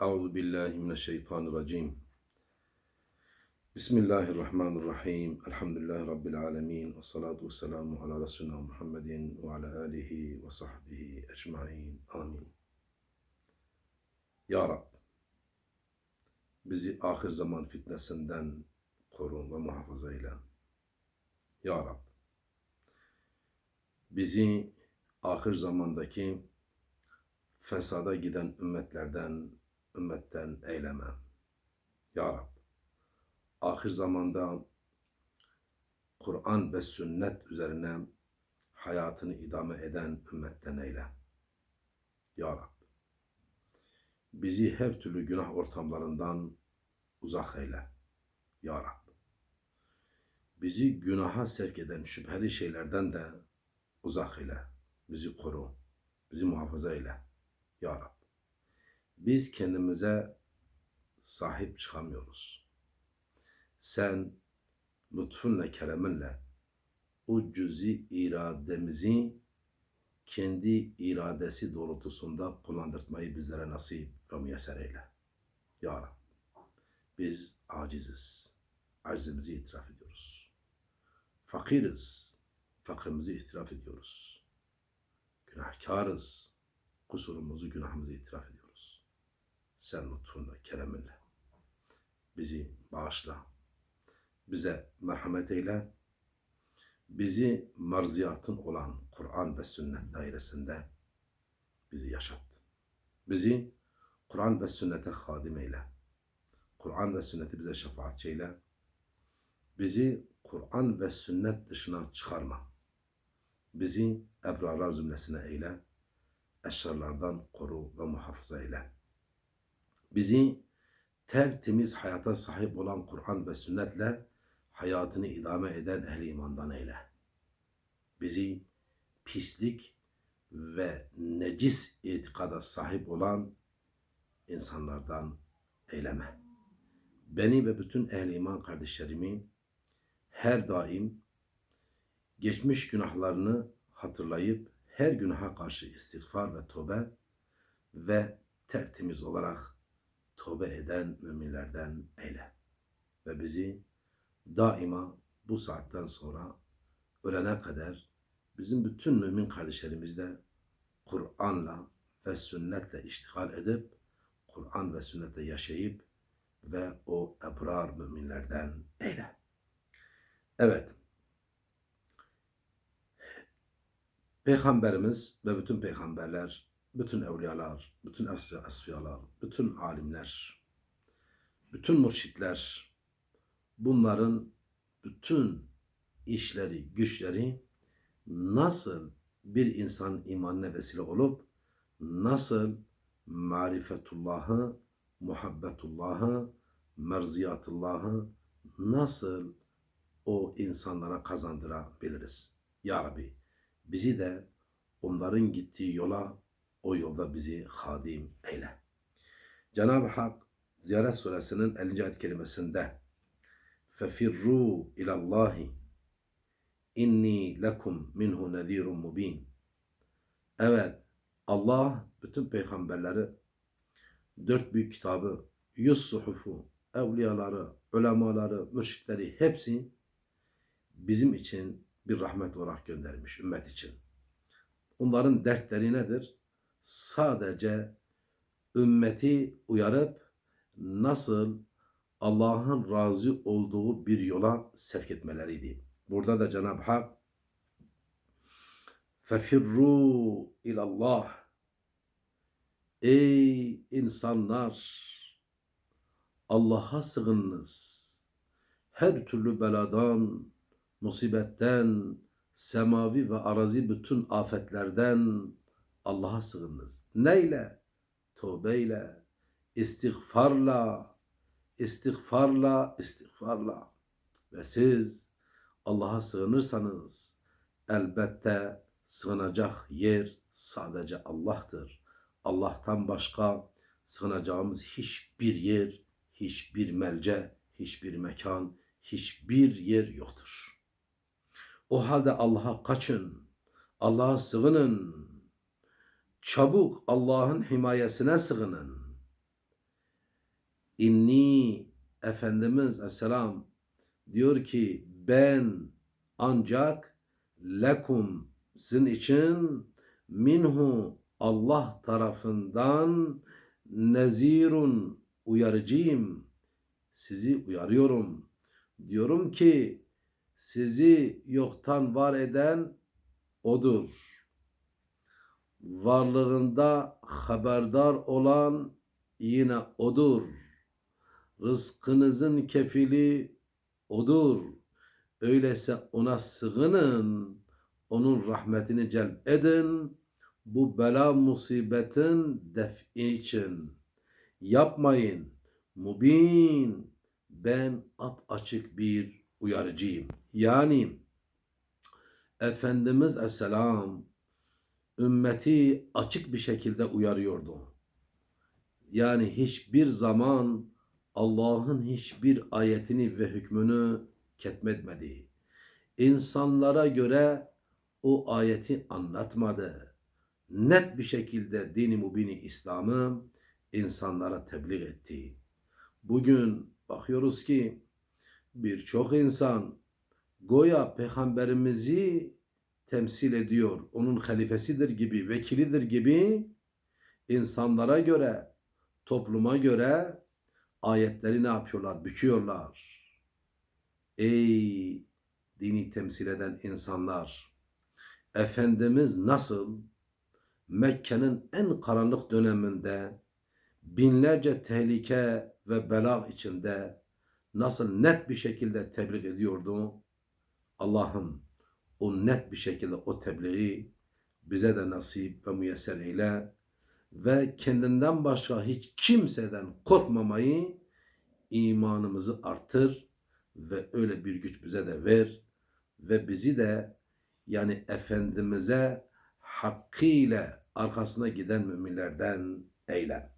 Euzu billahi mineşşeytanirracim. Bismillahirrahmanirrahim. Elhamdülillahi rabbil alamin ve salatu vesselamu ala resulina Muhammedin ve ala alihi ve sahbihi ecmaîn. Amin. Ya Rab, bizi ahir zaman fitnesinden koru ve muhafaza eyle. Ya Rab, bizi ahir zamandaki fesada giden ümmetlerden, ümmetten eyleme. Ya Rab, ahir zamanda Kur'an ve sünnet üzerine hayatını idame eden ümmetten eyle. Ya Rab, bizi her türlü günah ortamlarından uzak eyle. Ya Rab, bizi günaha sevk eden şüpheli şeylerden de uzak eyle. Bizi koru, bizi muhafaza eyle. Ya Rab, biz kendimize sahip çıkamıyoruz. Sen lütfunla, kereminle o cüzi irademizi kendi iradesi doğrultusunda kullandırtmayı bizlere nasip ve müyesser eyle. Ya Rab, biz aciziz. Acizimizi itiraf ediyoruz. Fakiriz. Fakrimizi itiraf ediyoruz. Günahkarız. Kusurumuzu, günahımızı itiraf ediyoruz. Sen lütfunla, kereminle bizi bağışla. Bize merhamet eyle. Bizi marziyatın olan Kur'an ve sünnet dairesinde bizi yaşat. Bizi Kur'an ve sünnete hadim eyle. Kur'an ve sünneti bize şefaatçi eyle. Bizi Kur'an ve sünnet dışına çıkarma. Bizi ebrarlar zümresine eyle. Eşrarlardan koru ve muhafaza eyle. Bizi tertemiz hayata sahip olan Kur'an ve sünnetle hayatını idame eden ehli imandan eyle. Bizi pislik ve necis itikada sahip olan insanlardan eyleme. Beni ve bütün ehli iman kardeşlerimi her daim geçmiş günahlarını hatırlayıp her günaha karşı istiğfar ve tövbe ve tertemiz olarak tövbe eden müminlerden eyle. Ve bizi daima bu saatten sonra ölene kadar bizim bütün mümin kardeşlerimizle Kur'an'la ve sünnetle iştigal edip Kur'an ve sünnetle yaşayıp ve o ebrar müminlerden eyle. Evet. Peygamberimiz ve bütün peygamberler, bütün evliyalar, bütün asfiyalar, bütün alimler, bütün mürşitler, bunların bütün işleri, güçleri nasıl bir insan imanına vesile olup nasıl marifetullahı, muhabbetullahı, merziyatullahı nasıl o insanlara kazandırabiliriz. Ya Rabbi bizi de onların gittiği yola o yolda bizi hadim eyle. Cenab-ı Hak Ziyaret suresinin 50. ayet kelimesinde فَفِرُّوا اِلَى اللّٰهِ inni lekum minhu nezirun mubin. Evet, Allah bütün peygamberleri, dört büyük kitabı, yüz suhufu, evliyaları, ulemaları, mürşitleri hepsi bizim için bir rahmet olarak göndermiş ümmet için. Onların dertleri nedir? Sadece ümmeti uyarıp nasıl Allah'ın razı olduğu bir yola sevk etmeleriydi. Burada da Cenab-ı Hak فَفِرُّوا ilallah Ey insanlar! Allah'a sığınınız. Her türlü beladan, musibetten, semavi ve arazi bütün afetlerden Allah'a sığınınız. Neyle? Tövbeyle, istiğfarla, istiğfarla, istiğfarla. Ve siz Allah'a sığınırsanız elbette sığınacak yer sadece Allah'tır. Allah'tan başka sığınacağımız hiçbir yer, hiçbir melce, hiçbir mekan, hiçbir yer yoktur. O halde Allah'a kaçın, Allah'a sığının, çabuk Allah'ın himayesine sığının. inni Efendimiz Aleyhisselam diyor ki ben ancak lekum sizin için minhu Allah tarafından nezirun uyarıcıyım. Sizi uyarıyorum. Diyorum ki sizi yoktan var eden odur. Varlığında haberdar olan yine odur. Rızkınızın kefili odur. Öyleyse ona sığının, onun rahmetini celp edin. Bu bela musibetin defi için. Yapmayın. Mubin. Ben ap açık bir uyarıcıyım. Yani Efendimiz Aleyhisselam ümmeti açık bir şekilde uyarıyordu. Yani hiçbir zaman Allah'ın hiçbir ayetini ve hükmünü ketmetmedi. İnsanlara göre o ayeti anlatmadı. Net bir şekilde dini mubini İslam'ı insanlara tebliğ etti. Bugün bakıyoruz ki birçok insan goya peygamberimizi temsil ediyor. Onun halifesidir gibi, vekilidir gibi insanlara göre, topluma göre ayetleri ne yapıyorlar? Büküyorlar. Ey dini temsil eden insanlar! Efendimiz nasıl Mekke'nin en karanlık döneminde binlerce tehlike ve bela içinde nasıl net bir şekilde tebliğ ediyordu? Allah'ım o net bir şekilde o tebliği bize de nasip ve müyesser eyle ve kendinden başka hiç kimseden korkmamayı imanımızı artır ve öyle bir güç bize de ver ve bizi de yani Efendimiz'e hakkıyla arkasına giden müminlerden eyle.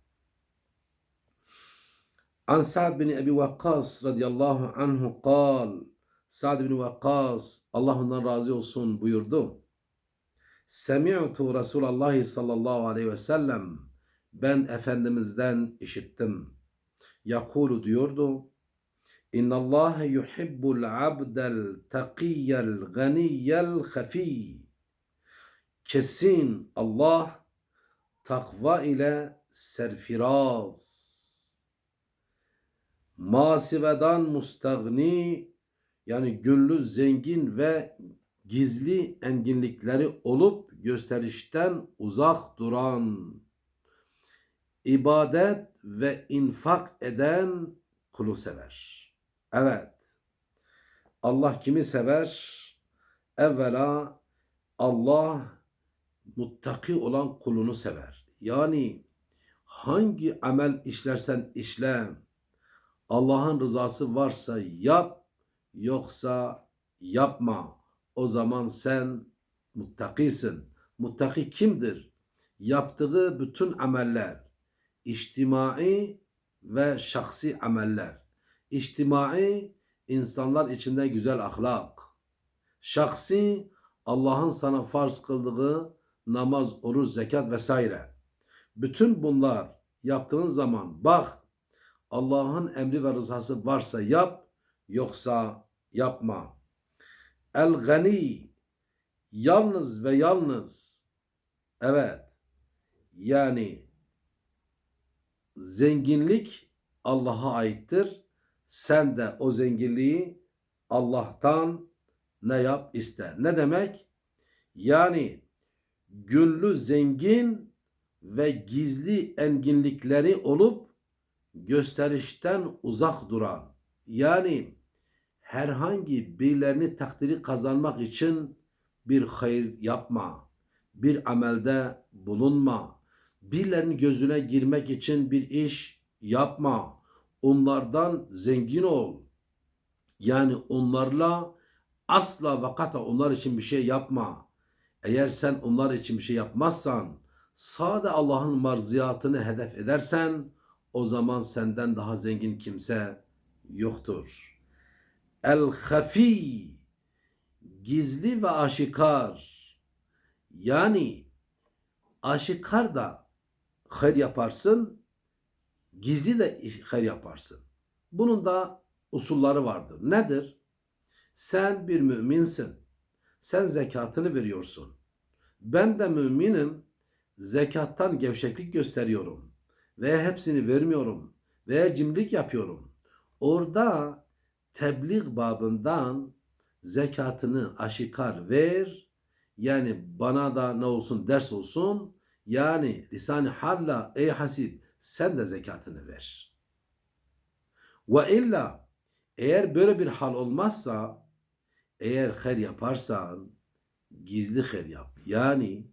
An Sa'd bin Ebi Vakkas radıyallahu anhu kal Sa'd bin Vakkas Allah ondan razı olsun buyurdu. Semi'tu Resulallah sallallahu aleyhi ve sellem ben Efendimiz'den işittim. Yakulu diyordu. İnna Allah yuhibbul abdel takiyyel ganiyyel hafi. Kesin Allah takva ile serfiraz. Masiveden mustagni yani gönlü zengin ve gizli enginlikleri olup gösterişten uzak duran, ibadet ve infak eden kulu sever. Evet, Allah kimi sever? Evvela Allah muttaki olan kulunu sever. Yani hangi amel işlersen işle, Allah'ın rızası varsa yap, yoksa yapma. O zaman sen muttakisin. Muttaki kimdir? Yaptığı bütün ameller, içtimai ve şahsi ameller. İçtimai, insanlar içinde güzel ahlak. Şahsi, Allah'ın sana farz kıldığı namaz, oruç, zekat vesaire. Bütün bunlar yaptığın zaman bak Allah'ın emri ve rızası varsa yap, yoksa yapma. El gani yalnız ve yalnız evet yani zenginlik Allah'a aittir. Sen de o zenginliği Allah'tan ne yap iste. Ne demek? Yani güllü zengin ve gizli enginlikleri olup gösterişten uzak duran yani herhangi birilerini takdiri kazanmak için bir hayır yapma, bir amelde bulunma, birilerinin gözüne girmek için bir iş yapma, onlardan zengin ol. Yani onlarla asla vakata onlar için bir şey yapma. Eğer sen onlar için bir şey yapmazsan, sade Allah'ın marziyatını hedef edersen, o zaman senden daha zengin kimse yoktur. El-hafi gizli ve aşikar yani aşikar da hayır yaparsın gizli de hayır yaparsın. Bunun da usulları vardır. Nedir? Sen bir müminsin. Sen zekatını veriyorsun. Ben de müminim. Zekattan gevşeklik gösteriyorum. Ve hepsini vermiyorum. Veya cimrilik yapıyorum. Orada tebliğ babından zekatını aşikar ver. Yani bana da ne olsun ders olsun. Yani lisan-ı halla ey hasip sen de zekatını ver. Ve illa eğer böyle bir hal olmazsa eğer hayır yaparsan gizli hayır yap. Yani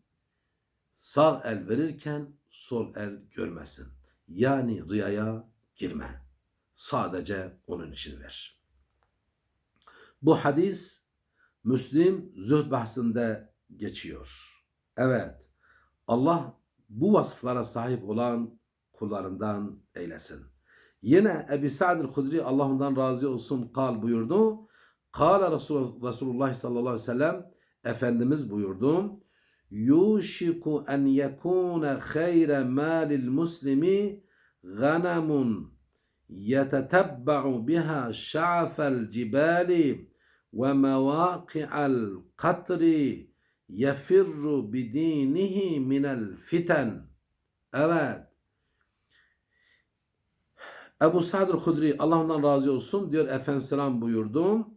sağ el verirken sol el görmesin. Yani riyaya girme. Sadece onun için ver. Bu hadis Müslim zühd bahsinde geçiyor. Evet. Allah bu vasıflara sahip olan kullarından eylesin. Yine Ebi Sa'd el-Hudri Allah ondan razı olsun kal buyurdu. Kale Resul, Resulullah sallallahu aleyhi ve sellem Efendimiz buyurdu. Yuşiku en yekune hayre malil muslimi ganamun biha şa'fel cibali ve mevaki'al katri yefirru bidinihi minel fiten. Evet. Ebu Sa'd el-Hudri Allah ondan razı olsun diyor Efendimiz selam buyurdu.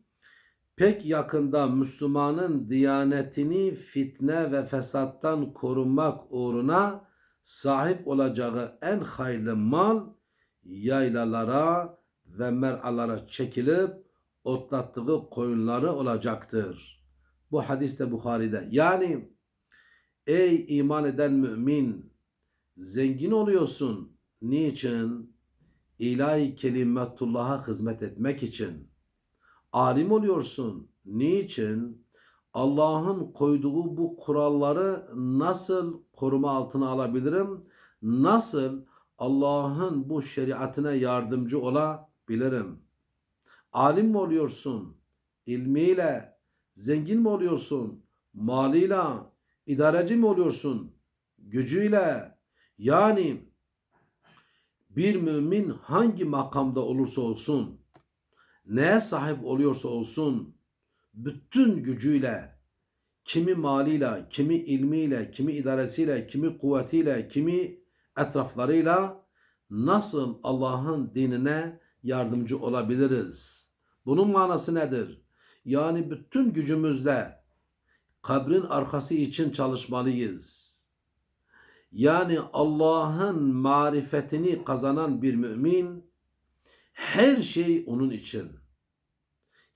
Pek yakında Müslümanın diyanetini fitne ve fesattan korunmak uğruna sahip olacağı en hayırlı mal yaylalara ve mer'alara çekilip otlattığı koyunları olacaktır. Bu hadis de Bukhari'de. Yani ey iman eden mümin zengin oluyorsun. Niçin? İlahi kelimetullah'a hizmet etmek için. Alim oluyorsun. Niçin? Allah'ın koyduğu bu kuralları nasıl koruma altına alabilirim? Nasıl Allah'ın bu şeriatine yardımcı olabilirim? Alim mi oluyorsun? İlmiyle, zengin mi oluyorsun? Malıyla, idareci mi oluyorsun? Gücüyle. Yani bir mümin hangi makamda olursa olsun, neye sahip oluyorsa olsun, bütün gücüyle, kimi maliyle, kimi ilmiyle, kimi idaresiyle, kimi kuvvetiyle, kimi etraflarıyla nasıl Allah'ın dinine yardımcı olabiliriz? Bunun manası nedir? Yani bütün gücümüzle kabrin arkası için çalışmalıyız. Yani Allah'ın marifetini kazanan bir mümin her şey onun için.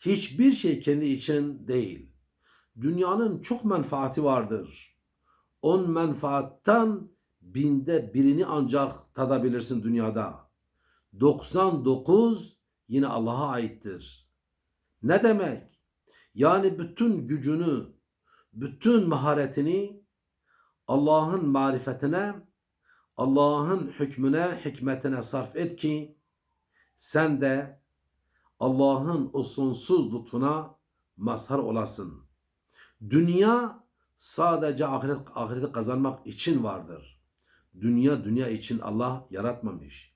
Hiçbir şey kendi için değil. Dünyanın çok menfaati vardır. On menfaattan binde birini ancak tadabilirsin dünyada. 99 yine Allah'a aittir. Ne demek? Yani bütün gücünü, bütün maharetini Allah'ın marifetine, Allah'ın hükmüne, hikmetine sarf et ki sen de Allah'ın o sonsuz lütfuna mazhar olasın. Dünya sadece ahiret, ahireti kazanmak için vardır. Dünya dünya için Allah yaratmamış.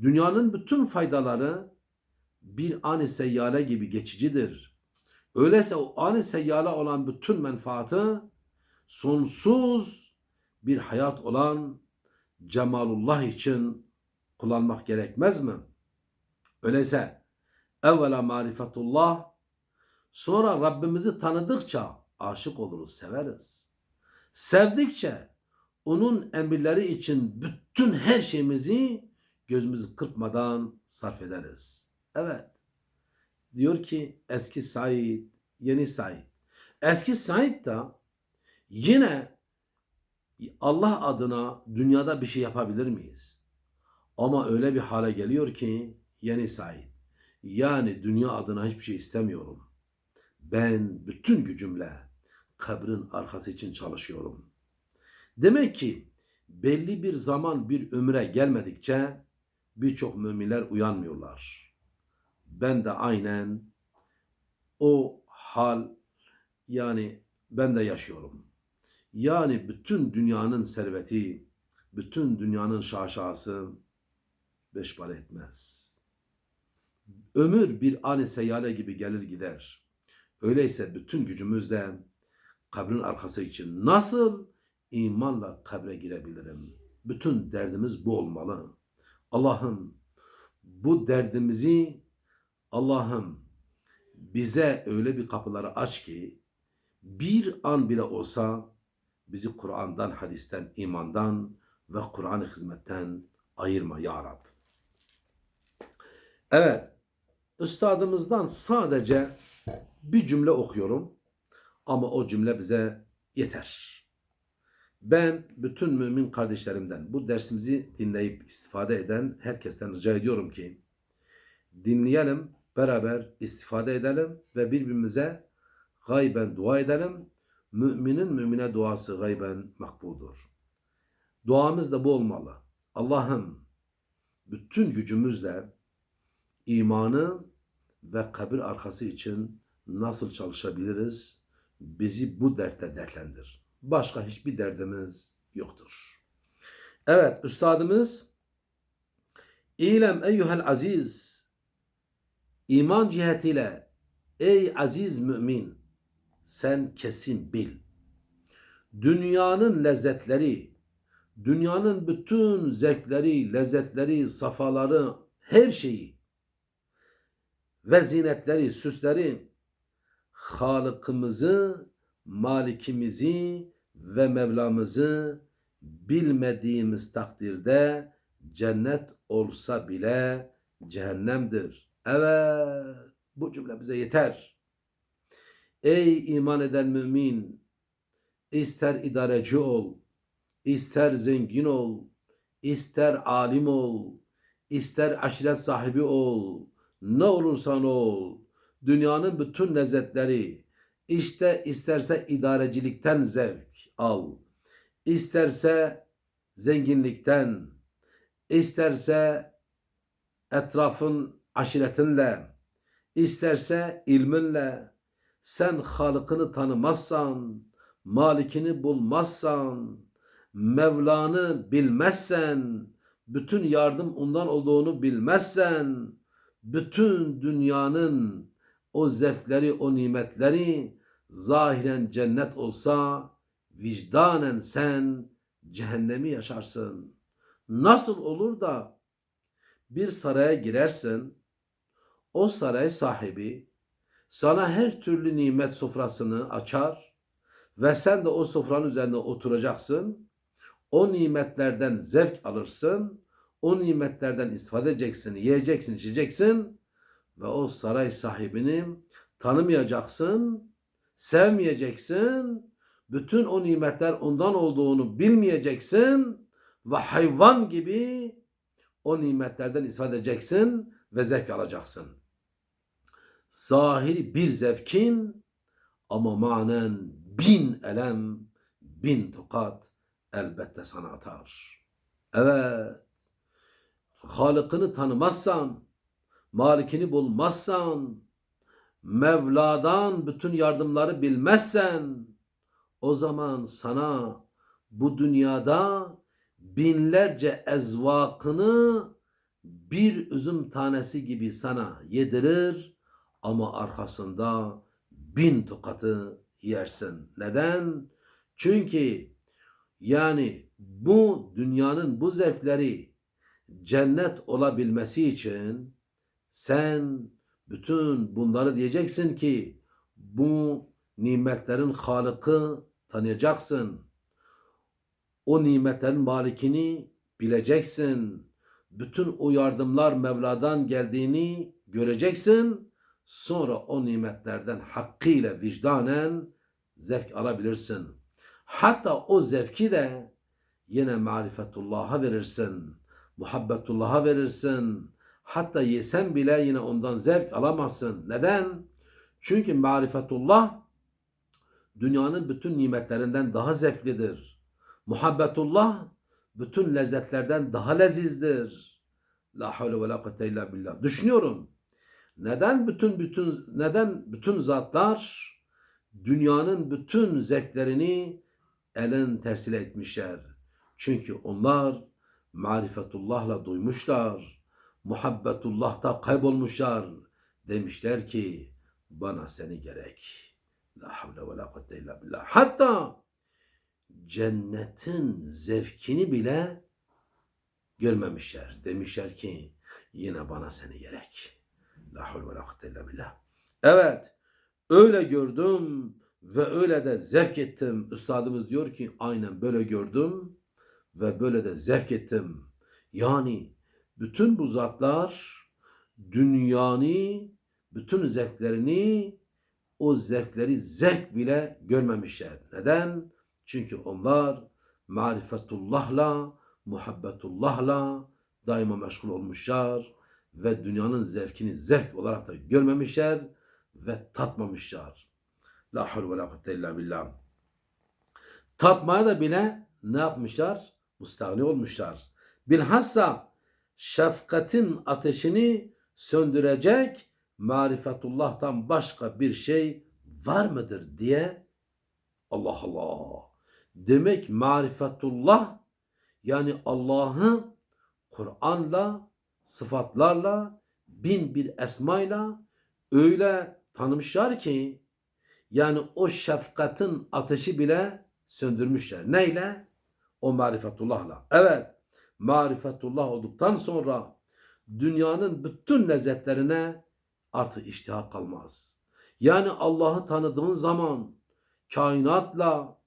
Dünyanın bütün faydaları bir an-ı seyyale gibi geçicidir. Öyleyse o an-ı seyyale olan bütün menfaati sonsuz bir hayat olan cemalullah için kullanmak gerekmez mi? Öyleyse evvela marifetullah sonra Rabbimizi tanıdıkça aşık oluruz, severiz. Sevdikçe onun emirleri için bütün her şeyimizi gözümüzü kırpmadan sarf ederiz. Evet. Diyor ki eski Said, yeni Said. Eski Said da yine Allah adına dünyada bir şey yapabilir miyiz? Ama öyle bir hale geliyor ki yeni Said. Yani dünya adına hiçbir şey istemiyorum. Ben bütün gücümle kabrin arkası için çalışıyorum. Demek ki belli bir zaman bir ömre gelmedikçe birçok müminler uyanmıyorlar. Ben de aynen o hal yani ben de yaşıyorum. Yani bütün dünyanın serveti, bütün dünyanın şaşası, beş para etmez. Ömür bir an seyyale gibi gelir gider. Öyleyse bütün gücümüzle kabrin arkası için nasıl imanla kabre girebilirim? Bütün derdimiz bu olmalı. Allah'ım bu derdimizi Allah'ım bize öyle bir kapıları aç ki bir an bile olsa bizi Kur'an'dan, hadisten, imandan ve Kur'an-ı hizmetten ayırma ya Rab. Evet, üstadımızdan sadece bir cümle okuyorum ama o cümle bize yeter. Ben bütün mümin kardeşlerimden bu dersimizi dinleyip istifade eden herkesten rica ediyorum ki dinleyelim, beraber istifade edelim ve birbirimize gayben dua edelim. Müminin mümine duası gayben makbuldur. Duamız da bu olmalı. Allah'ım bütün gücümüzle imanı ve kabir arkası için nasıl çalışabiliriz? Bizi bu dertte dertlendir. Başka hiçbir derdimiz yoktur. Evet, üstadımız İlem eyyuhel aziz iman cihetiyle ey aziz mümin sen kesin bil. Dünyanın lezzetleri, dünyanın bütün zevkleri, lezzetleri, safaları, her şeyi ve zinetleri, süsleri Halıkımızı, Malikimizi ve Mevlamızı bilmediğimiz takdirde cennet olsa bile cehennemdir. Evet, bu cümle bize yeter. Ey iman eden mümin, ister idareci ol, ister zengin ol, ister alim ol, ister aşiret sahibi ol, ne olursan ol, dünyanın bütün lezzetleri, işte isterse idarecilikten zevk al, isterse zenginlikten, isterse etrafın aşiretinle, isterse ilminle, sen Halık'ını tanımazsan, Malikini bulmazsan, Mevlanı bilmezsen, bütün yardım ondan olduğunu bilmezsen, bütün dünyanın o zevkleri, o nimetleri zahiren cennet olsa, vicdanen sen cehennemi yaşarsın. Nasıl olur da bir saraya girersin, o saray sahibi sana her türlü nimet sofrasını açar ve sen de o sofranın üzerinde oturacaksın. O nimetlerden zevk alırsın. O nimetlerden istifade edeceksin, yiyeceksin, içeceksin ve o saray sahibini tanımayacaksın, sevmeyeceksin. Bütün o nimetler ondan olduğunu bilmeyeceksin ve hayvan gibi o nimetlerden istifade edeceksin ve zevk alacaksın. Zahiri bir zevkin ama manen bin elem, bin tokat elbette sana atar. Evet, Halık'ını tanımazsan, Malikini bulmazsan, Mevla'dan bütün yardımları bilmezsen, o zaman sana bu dünyada binlerce ezvakını bir üzüm tanesi gibi sana yedirir ama arkasında bin tokatı yersin. Neden? Çünkü yani bu dünyanın bu zevkleri cennet olabilmesi için sen bütün bunları diyeceksin ki bu nimetlerin Halık'ı tanıyacaksın. O nimetlerin malikini bileceksin. Bütün o yardımlar Mevla'dan geldiğini göreceksin. Sonra o nimetlerden hakkıyla vicdanen zevk alabilirsin. Hatta o zevki de yine marifetullah'a verirsin. Muhabbetullah'a verirsin. Hatta yesen bile yine ondan zevk alamazsın. Neden? Çünkü marifetullah dünyanın bütün nimetlerinden daha zevklidir. Muhabbetullah bütün lezzetlerden daha lezizdir. La havle ve la kuvvete illa billah. Düşünüyorum. Neden bütün bütün neden bütün zatlar dünyanın bütün zevklerini elin tersiyle etmişler? Çünkü onlar marifetullahla duymuşlar muhabbetullah'ta kaybolmuşlar. Demişler ki bana seni gerek. La havle ve la kuvvete illa billah. Hatta cennetin zevkini bile görmemişler. Demişler ki yine bana seni gerek. La havle ve la kuvvete illa billah. Evet öyle gördüm ve öyle de zevk ettim. Üstadımız diyor ki aynen böyle gördüm ve böyle de zevk ettim. Yani bütün bu zatlar dünyanın bütün zevklerini o zevkleri zevk bile görmemişler. Neden? Çünkü onlar marifetullahla, muhabbetullahla daima meşgul olmuşlar ve dünyanın zevkini zevk olarak da görmemişler ve tatmamışlar. La havle ve la kuvvete illa billah. Tatmaya da bile ne yapmışlar? Mustağni olmuşlar. Bilhassa şefkatin ateşini söndürecek marifetullah'tan başka bir şey var mıdır diye Allah Allah. Demek marifetullah yani Allah'ı Kur'an'la, sıfatlarla, bin bir esmayla öyle tanımışlar ki yani o şefkatin ateşi bile söndürmüşler. Neyle? O marifetullah'la. Evet, marifetullah olduktan sonra dünyanın bütün lezzetlerine artık iştiha kalmaz. Yani Allah'ı tanıdığın zaman kainatla,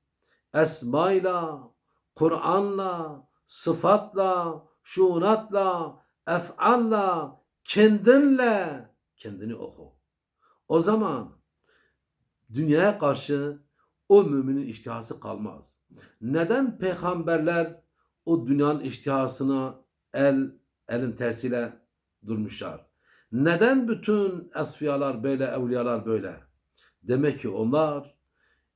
esmayla, Kur'an'la, sıfatla, şuunatla, ef'alla, kendinle kendini oku. O zaman dünyaya karşı o müminin iştihası kalmaz. Neden peygamberler o dünyanın iştihasına el elin tersiyle durmuşlar? Neden bütün esfiyalar böyle, evliyalar böyle? Demek ki onlar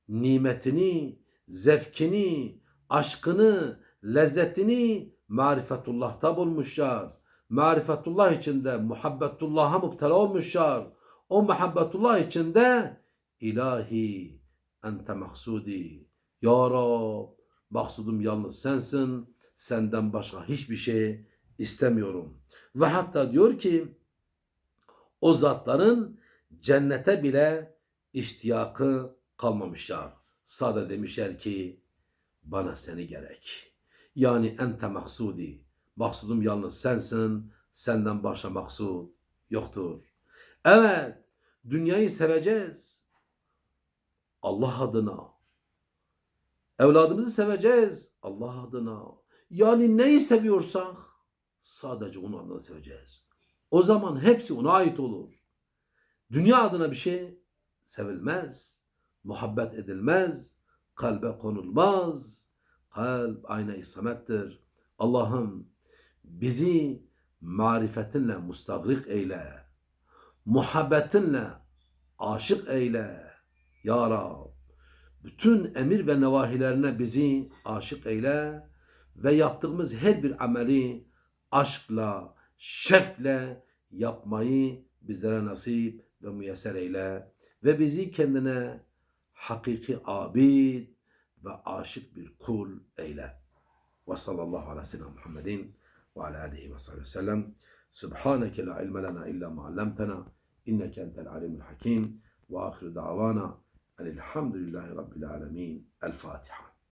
nimetini, zevkini, aşkını, lezzetini marifetullah'ta bulmuşlar. Marifetullah içinde muhabbetullah'a müptela olmuşlar. O muhabbetullah içinde ilahi ente maksudi. Ya Rab maksudum yalnız sensin. Senden başka hiçbir şey istemiyorum. Ve hatta diyor ki o zatların cennete bile iştiyakı kalmamışlar. Sade demişler ki bana seni gerek. Yani ente maksudi. Maksudum yalnız sensin. Senden başka maksud yoktur. Evet, dünyayı seveceğiz. Allah adına. Evladımızı seveceğiz Allah adına. Yani neyi seviyorsak sadece onun adına seveceğiz. O zaman hepsi ona ait olur. Dünya adına bir şey sevilmez, muhabbet edilmez, kalbe konulmaz. Kalp ayna-i samettir. Allah'ım bizi marifetinle mustagrik eyle. Muhabbetinle aşık eyle. Ya Rab. Bütün emir ve nevahilerine bizi aşık eyle ve yaptığımız her bir ameli aşkla, şefkle yapmayı bizlere nasip ve müyesser eyle ve bizi kendine hakiki abid ve aşık bir kul eyle. Ve sallallahu ala seyyidina Muhammedin ve ala alihi ve sellem. Subhaneke la ilme lena illa ma allamtena inneke entel alimul hakim ve ahiru davana elhamdülillahi rabbil alemin. El Fatiha.